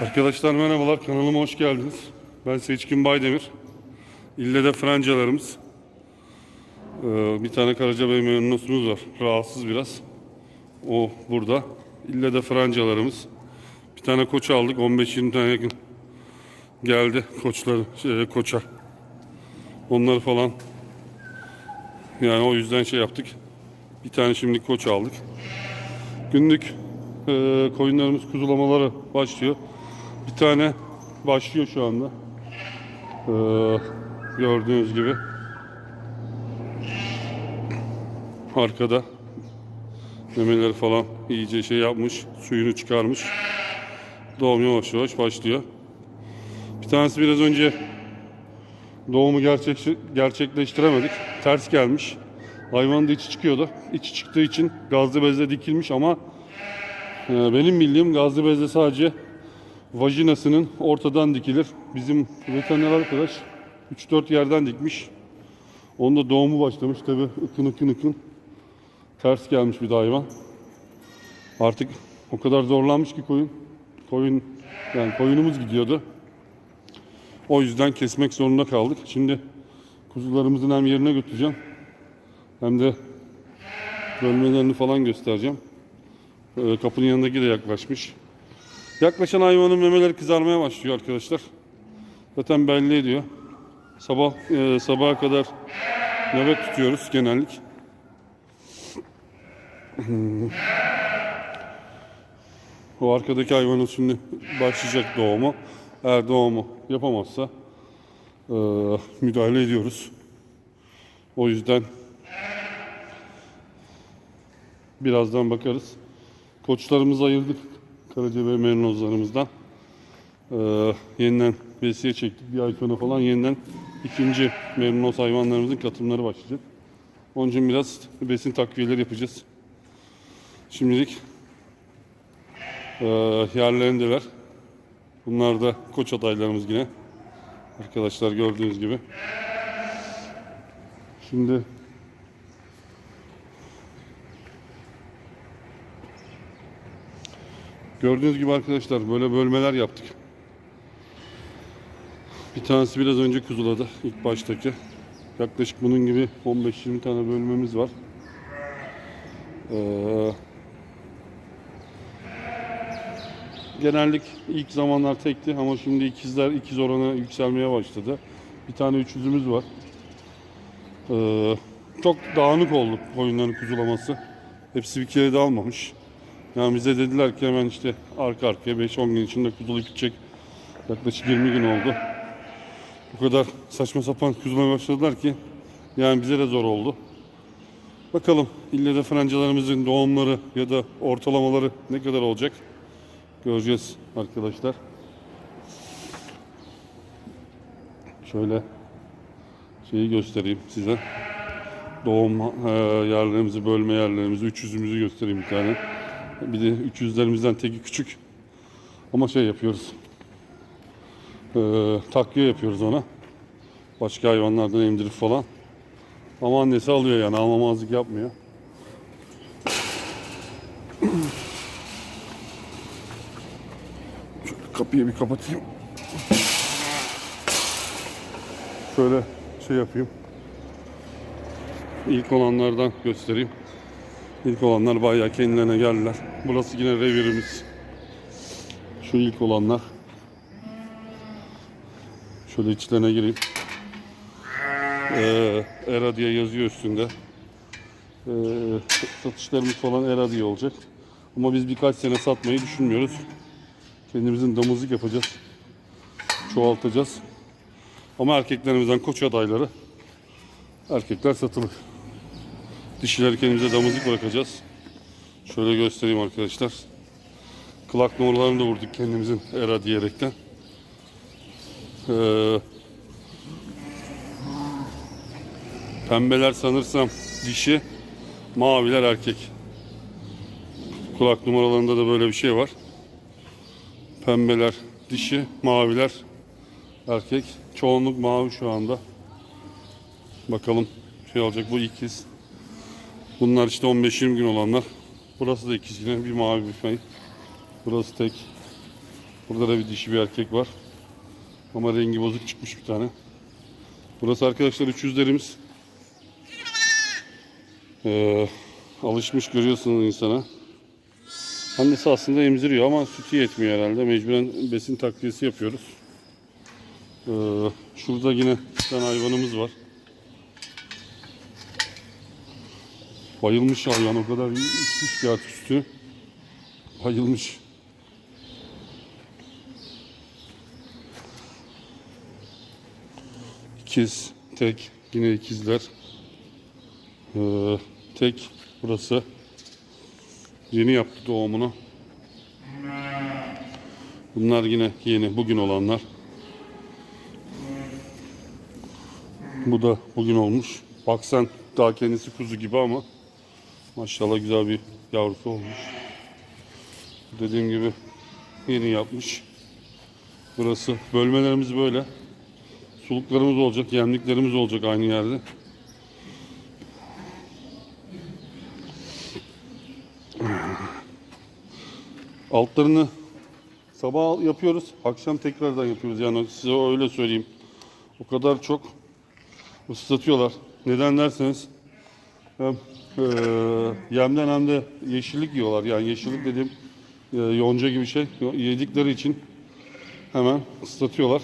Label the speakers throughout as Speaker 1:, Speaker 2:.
Speaker 1: Arkadaşlar merhabalar kanalıma hoş geldiniz. Ben Seçkin Baydemir. İlle de francalarımız. Ee, bir tane Karacabey memnunusumuz var. Rahatsız biraz. O burada. İlle de francalarımız. Bir tane koç aldık. 15-20 tane yakın geldi koçlar şey, koça. Onları falan yani o yüzden şey yaptık. Bir tane şimdi koç aldık. Günlük e, koyunlarımız kuzulamaları başlıyor. Bir tane başlıyor şu anda. E, gördüğünüz gibi. Arkada memeleri falan iyice şey yapmış. Suyunu çıkarmış. Doğum yavaş yavaş başlıyor. Bir tanesi biraz önce doğumu gerçek, gerçekleştiremedik. Ters gelmiş. Hayvan da içi çıkıyordu. İçi çıktığı için gazlı bezle dikilmiş ama e, benim bildiğim gazlı bezle sadece vajinasının ortadan dikilir. Bizim veteriner arkadaş 3-4 yerden dikmiş. Onda doğumu başlamış tabi ıkın ıkın ıkın. Ters gelmiş bir de hayvan. Artık o kadar zorlanmış ki koyun. Koyun yani koyunumuz gidiyordu. O yüzden kesmek zorunda kaldık. Şimdi kuzularımızın hem yerine götüreceğim hem de bölmelerini falan göstereceğim. Ee, kapının yanındaki de yaklaşmış. Yaklaşan hayvanın memeleri kızarmaya başlıyor arkadaşlar. Zaten belli ediyor. Sabah e, sabaha kadar nöbet tutuyoruz genellik. O arkadaki hayvanın şimdi başlayacak doğumu. Eğer doğumu yapamazsa e, müdahale ediyoruz. O yüzden birazdan bakarız. Koçlarımızı ayırdık Karacabey merinozlarımızdan. E, yeniden besiye çektik. Bir ay sonra falan yeniden ikinci merinoz hayvanlarımızın katımları başlayacak. Onun için biraz besin takviyeleri yapacağız. Şimdilik e, yerlerindeler. Bunlar da koç adaylarımız yine. Arkadaşlar gördüğünüz gibi. Şimdi gördüğünüz gibi arkadaşlar böyle bölmeler yaptık. Bir tanesi biraz önce kuzuladı ilk baştaki. Yaklaşık bunun gibi 15-20 tane bölmemiz var. Ee, genellik ilk zamanlar tekti ama şimdi ikizler ikiz oranı yükselmeye başladı. Bir tane üçüzümüz var. Ee, çok dağınık oldu koyunların kuzulaması. Hepsi bir kere de almamış. Yani bize dediler ki hemen işte arka arkaya 5-10 gün içinde kuzulu gidecek. Yaklaşık 20 gün oldu. Bu kadar saçma sapan kuzmaya başladılar ki yani bize de zor oldu. Bakalım ille de francalarımızın doğumları ya da ortalamaları ne kadar olacak göreceğiz arkadaşlar. Şöyle şeyi göstereyim size. Doğum e, yerlerimizi, bölme yerlerimizi, 300'ümüzü göstereyim bir tane. Bir de 300'lerimizden teki küçük. Ama şey yapıyoruz. E, takviye yapıyoruz ona. Başka hayvanlardan emdirip falan. Ama annesi alıyor yani almamazlık yapmıyor. Şöyle kapıyı bir kapatayım. Şöyle şey yapayım. İlk olanlardan göstereyim. İlk olanlar bayağı kendilerine geldiler. Burası yine revirimiz. Şu ilk olanlar. Şöyle içlerine gireyim. Ee, Era diye yazıyor üstünde. Ee, satışlarımız falan Era diye olacak. Ama biz birkaç sene satmayı düşünmüyoruz. Kendimizin damızlık yapacağız. Çoğaltacağız. Ama erkeklerimizden koç adayları erkekler satılır. Dişileri kendimize damızlık bırakacağız. Şöyle göstereyim arkadaşlar. Kulak numaralarını da vurduk kendimizin era diyerekten. Ee, pembeler sanırsam dişi, maviler erkek. Kulak numaralarında da böyle bir şey var. Pembeler dişi, maviler erkek. Çoğunluk mavi şu anda. Bakalım şey olacak bu ikiz. Bunlar işte 15-20 gün olanlar. Burası da ikiz yine bir mavi bir fey. Burası tek. Burada da bir dişi bir erkek var. Ama rengi bozuk çıkmış bir tane. Burası arkadaşlar 300'lerimiz. Ee, alışmış görüyorsunuz insana. Annesi aslında emziriyor ama sütü yetmiyor herhalde. Mecburen besin takviyesi yapıyoruz. Ee, şurada yine bir tane hayvanımız var. Bayılmış hayvan o kadar içmiş ki artık sütü. Bayılmış. İkiz, tek, yine ikizler. Ee, tek burası. Yeni yaptı doğumunu. Bunlar yine yeni, bugün olanlar. Bu da bugün olmuş. Baksan daha kendisi kuzu gibi ama maşallah güzel bir yavrusu olmuş. Dediğim gibi yeni yapmış. Burası bölmelerimiz böyle. Suluklarımız olacak, yemliklerimiz olacak aynı yerde. Altlarını sabah yapıyoruz, akşam tekrardan yapıyoruz. Yani size öyle söyleyeyim. O kadar çok ıslatıyorlar. Neden derseniz hem eee, yemden hem de yeşillik yiyorlar. Yani yeşillik dediğim eee, yonca gibi şey yedikleri için hemen ıslatıyorlar.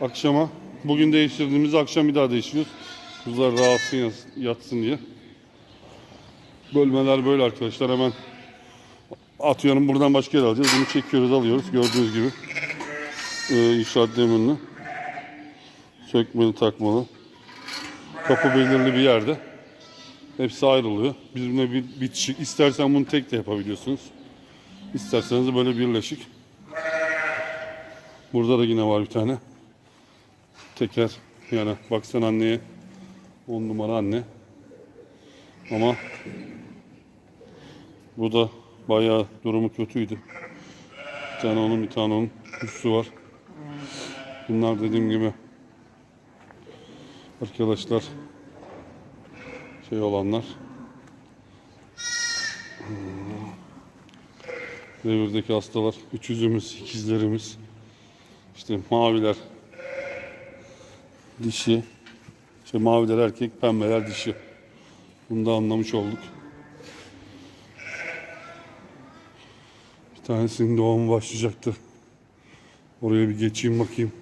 Speaker 1: Akşama bugün değiştirdiğimizi akşam bir daha değiştiriyoruz. Kuzular rahatsın yas- yatsın diye. Bölmeler böyle arkadaşlar hemen atıyorum buradan başka yere alacağız. Bunu çekiyoruz alıyoruz gördüğünüz gibi. Ee, inşaat demirli. Sökmeli takmalı. Kapı belirli bir yerde. Hepsi ayrılıyor. Birbirine bir bitişik. İstersen bunu tek de yapabiliyorsunuz. İsterseniz böyle birleşik. Burada da yine var bir tane. Teker. Yani baksan anneye 10 numara anne. Ama bu da bayağı durumu kötüydü. Bir tane onun bir tane onun üstü var. Bunlar dediğim gibi arkadaşlar şey olanlar. Hmm. devirdeki hastalar üçüzümüz ikizlerimiz. İşte maviler dişi. İşte maviler erkek pembeler dişi. Bunu da anlamış olduk. Bir tanesinin doğumu başlayacaktı. Oraya bir geçeyim bakayım.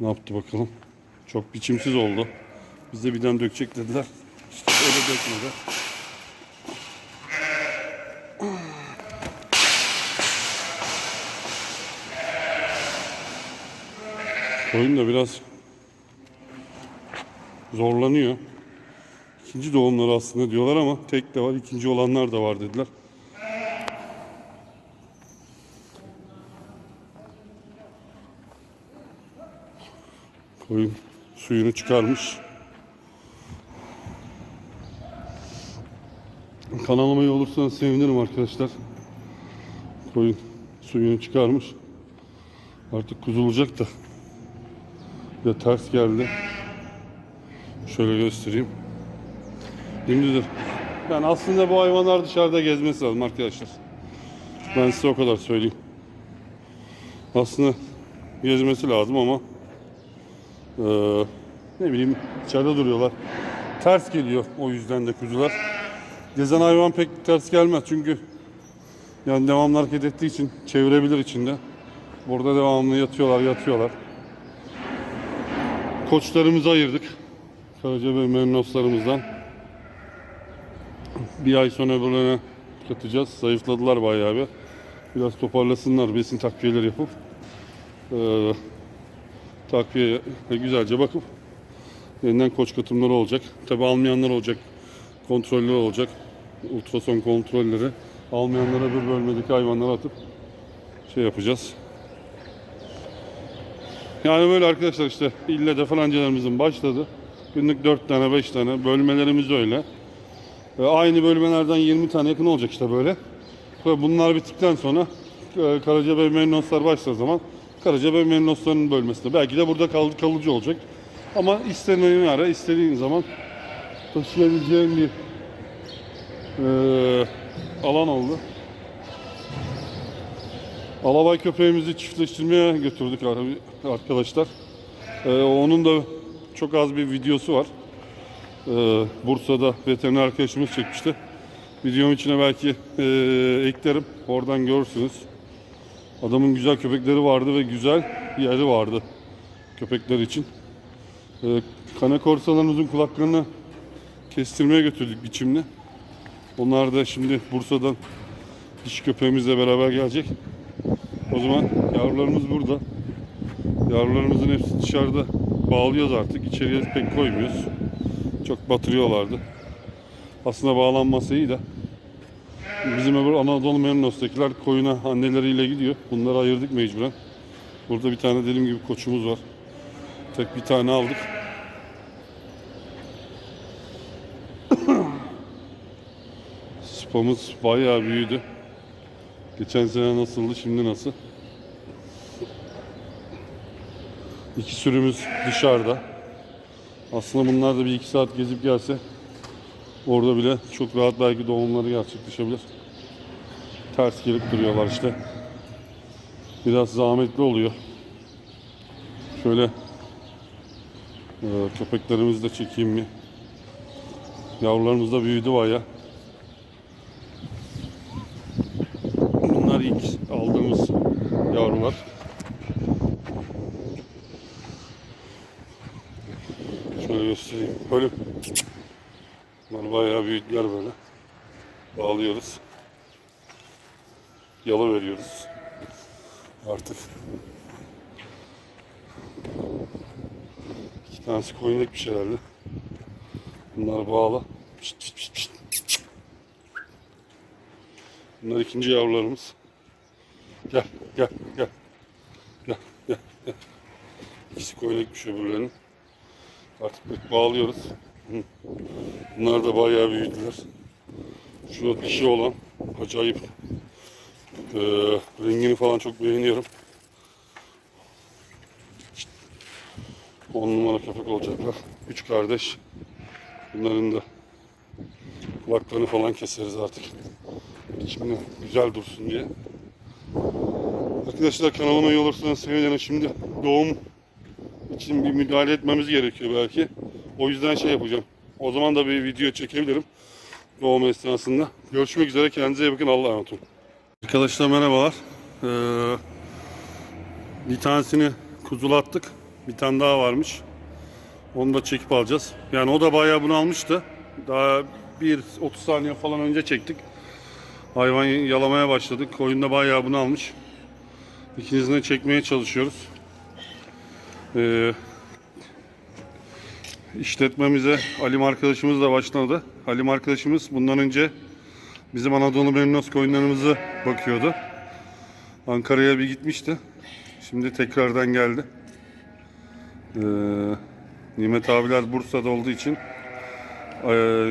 Speaker 1: Ne yaptı bakalım. Çok biçimsiz oldu. Bize birden dökecek dediler öyle dökmedi Koyun da biraz zorlanıyor. İkinci doğumları aslında diyorlar ama tek de var, ikinci olanlar da var dediler. Koyun suyunu çıkarmış. Kanalıma iyi olursanız sevinirim arkadaşlar. Koyun suyunu çıkarmış. Artık kuzulacak da. Ya ters geldi. Şöyle göstereyim. Gündüzdür. Yani aslında bu hayvanlar dışarıda gezmesi lazım arkadaşlar. Ben size o kadar söyleyeyim. Aslında gezmesi lazım ama eee, ne bileyim içeride duruyorlar. Ters geliyor o yüzden de kuzular. Gezen hayvan pek ters gelmez çünkü yani devamlı hareket ettiği için çevirebilir içinde. Burada devamlı yatıyorlar, yatıyorlar. Koçlarımızı ayırdık. Karaca ve Memnoslarımızdan. Bir ay sonra öbürlerine katacağız. Zayıfladılar bayağı bir. Biraz toparlasınlar besin takviyeleri yapıp. Ee, takviye güzelce bakıp yeniden koç katımları olacak. Tabi almayanlar olacak. Kontroller olacak. Ultrason kontrolleri. Almayanlara bir bölmedeki hayvanları atıp şey yapacağız. Yani böyle arkadaşlar işte ille de falancalarımızın başladı. Günlük 4 tane 5 tane bölmelerimiz öyle. E, aynı bölmelerden 20 tane yakın olacak işte böyle. Ve bunlar bittikten sonra e, Karacabey Memnoslar başladığı zaman Karacabey Memnosların bölmesinde. Belki de burada kal, kalıcı olacak. Ama istediğin ara istediğin zaman taşıyabileceğin bir e, alan oldu. Alabay köpeğimizi çiftleştirmeye götürdük ar- arkadaşlar. Ee, onun da çok az bir videosu var. Ee, Bursa'da veteriner arkadaşımız çekmişti. Videonun içine belki ee, eklerim. Oradan görürsünüz. Adamın güzel köpekleri vardı ve güzel yeri vardı köpekler için. Ee, kana korsalarımızın kulaklarını kestirmeye götürdük biçimli. Onlar da şimdi Bursa'dan diş köpeğimizle beraber gelecek. O zaman yavrularımız burada. Yavrularımızın hepsi dışarıda bağlıyoruz artık. İçeriye pek koymuyoruz. Çok batırıyorlardı. Aslında bağlanması iyi de. Bizim öbür Anadolu Merinos'takiler koyuna anneleriyle gidiyor. Bunları ayırdık mecburen. Burada bir tane dediğim gibi koçumuz var. Tek bir tane aldık. Spamız bayağı büyüdü. Geçen sene nasıldı, şimdi nasıl? İki sürümüz dışarıda. Aslında bunlar da bir iki saat gezip gelse orada bile çok rahat belki doğumları gerçekleşebilir. Ters gelip duruyorlar işte. Biraz zahmetli oluyor. Şöyle e, köpeklerimizi de çekeyim mi? Yavrularımız da büyüdü baya. Bunlar ilk aldığımız yavrular. Şöyle göstereyim. Böyle Bunlar bayağı büyüdüler böyle. Bağlıyoruz. Yalı veriyoruz. Artık. İki tanesi koyunluk bir şeylerdi. Bunlar bağlı. Pişt, pişt, pişt, pişt. Bunlar ikinci yavrularımız. Gel, gel, gel. Gel, gel, gel. İkisi koyunlukmuş öbürlerinin. Artık bağlıyoruz. Bunlar da bayağı büyüdüler. Şu dişi olan acayip. Ee, rengini falan çok beğeniyorum. On numara köpek olacaklar. Üç kardeş. Bunların da kulaklarını falan keseriz artık. Şimdi güzel dursun diye. Arkadaşlar kanalıma üye olursanız sevinirim. Şimdi doğum için bir müdahale etmemiz gerekiyor belki. O yüzden şey yapacağım. O zaman da bir video çekebilirim. Doğum esnasında. Görüşmek üzere. Kendinize iyi bakın. Allah'a emanet olun. Arkadaşlar merhabalar. Ee, bir tanesini kuzulattık. Bir tane daha varmış. Onu da çekip alacağız. Yani o da bayağı bunu almıştı. Daha bir 30 saniye falan önce çektik. Hayvan yalamaya başladık. Koyun da bayağı bunu almış. İkinizini de çekmeye çalışıyoruz. Ee, işletmemize Halim arkadaşımız da başladı. Halim arkadaşımız bundan önce bizim Anadolu Merinos koyunlarımızı bakıyordu. Ankara'ya bir gitmişti. Şimdi tekrardan geldi. Ee, Nimet abiler Bursa'da olduğu için e,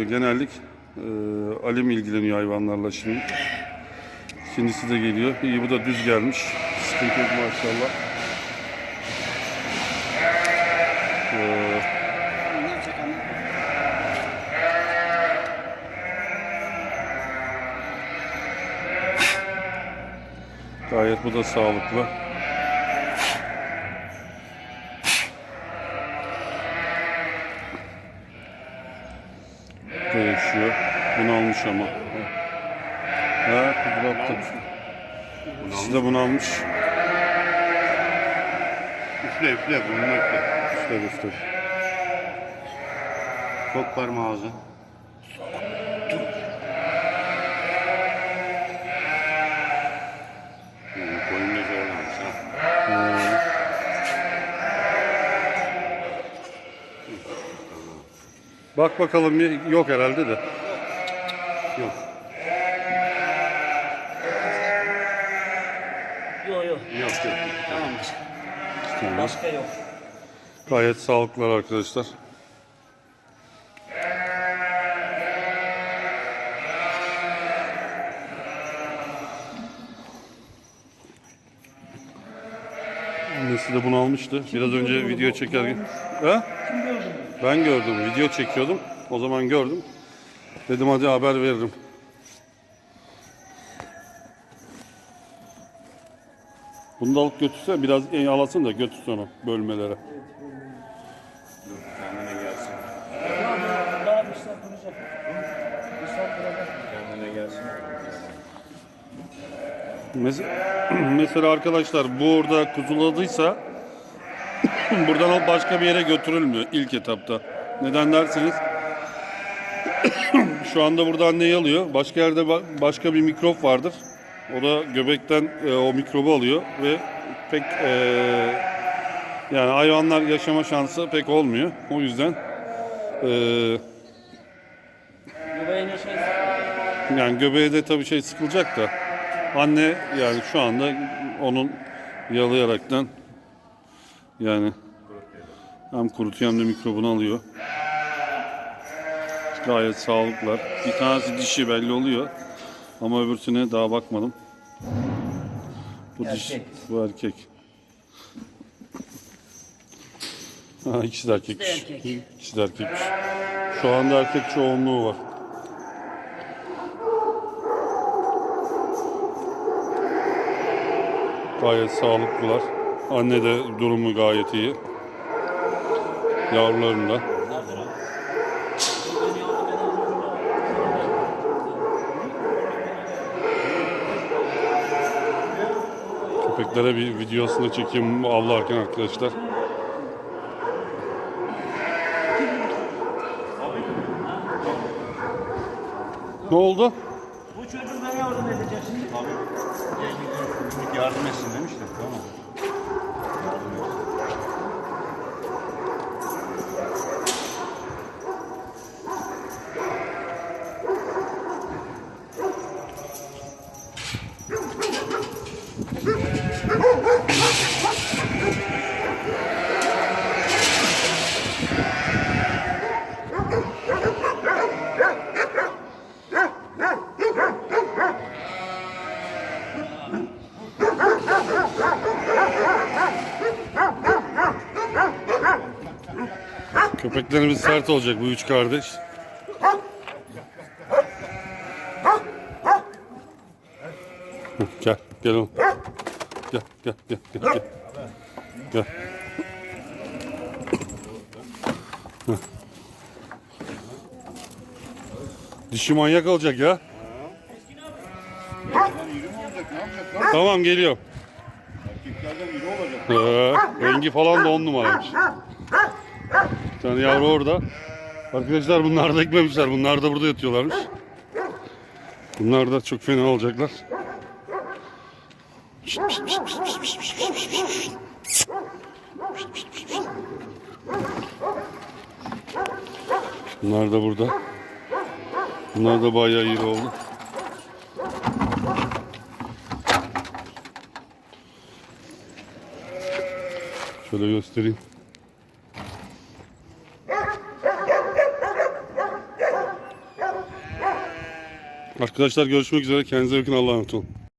Speaker 1: genellik e, Alim ilgileniyor hayvanlarla şimdi. İkincisi de geliyor. İyi bu da düz gelmiş. Sıkıntı yok maşallah. Gayet bu da sağlıklı. Da yaşıyor. Bunu almış ama. Ha, kudurattı. İkisi de bunu almış.
Speaker 2: Üfle üfle burnunu üfle.
Speaker 1: Üstler üstler.
Speaker 2: Sok parmağı ağzı.
Speaker 1: Bak bakalım bir yok herhalde de.
Speaker 2: Yok.
Speaker 3: Yok yok.
Speaker 2: Yok yok.
Speaker 3: Tamamdır.
Speaker 1: Tamam.
Speaker 3: Başka yok.
Speaker 1: Gayet sağlıklılar arkadaşlar. Annesi de bunu almıştı. Biraz önce video çekerken. Ha? Ben gördüm. Video çekiyordum. O zaman gördüm. Dedim hadi haber veririm. Bunu da alıp götürse biraz en alasın da götürsün onu bölmelere. Mesela arkadaşlar bu orada kuzuladıysa buradan alıp başka bir yere götürülmüyor ilk etapta. Neden derseniz şu anda burada anneyi alıyor. Başka yerde ba- başka bir mikrop vardır. O da göbekten e, o mikrobu alıyor ve pek e, yani hayvanlar yaşama şansı pek olmuyor. O yüzden e, yani göbeğe de tabii şey sıkılacak da anne yani şu anda onun yalayaraktan yani hem kurutuyor hem de mikrobunu alıyor. Gayet sağlıklılar. Bir tanesi dişi belli oluyor. Ama öbürsüne daha bakmadım. Bu diş,
Speaker 3: Erkek.
Speaker 1: bu erkek. Ha, ikisi de erkekmiş.
Speaker 3: İkisi de erkek.
Speaker 1: İkisi de erkekmiş. Şu anda erkek çoğunluğu var. Gayet sağlıklılar. Anne de durumu gayet iyi. Yavruların da. Köpeklere bir videosunu çekeyim avlarken arkadaşlar. Ne oldu?
Speaker 3: Bu çocuğu ben yardım edeceğim şimdi.
Speaker 2: Yardım etsin demiştim. Tamam.
Speaker 1: Köpeklerimiz sert olacak bu üç kardeş. Gel, gel oğlum. Gel, gel, gel, gel, gel. Gel. Dişi manyak olacak ya. Tamam geliyorum.
Speaker 2: Erkeklerden iri olacak.
Speaker 1: Ee, rengi falan da on numaraymış. Tane yavru orada. Arkadaşlar bunlar da ekmemişler. Bunlar da burada yatıyorlarmış. Bunlar da çok fena olacaklar. Bunlar da burada. Bunlar da bayağı iyi oldu. Şöyle göstereyim. Arkadaşlar görüşmek üzere. Kendinize bakın. Allah'a emanet olun.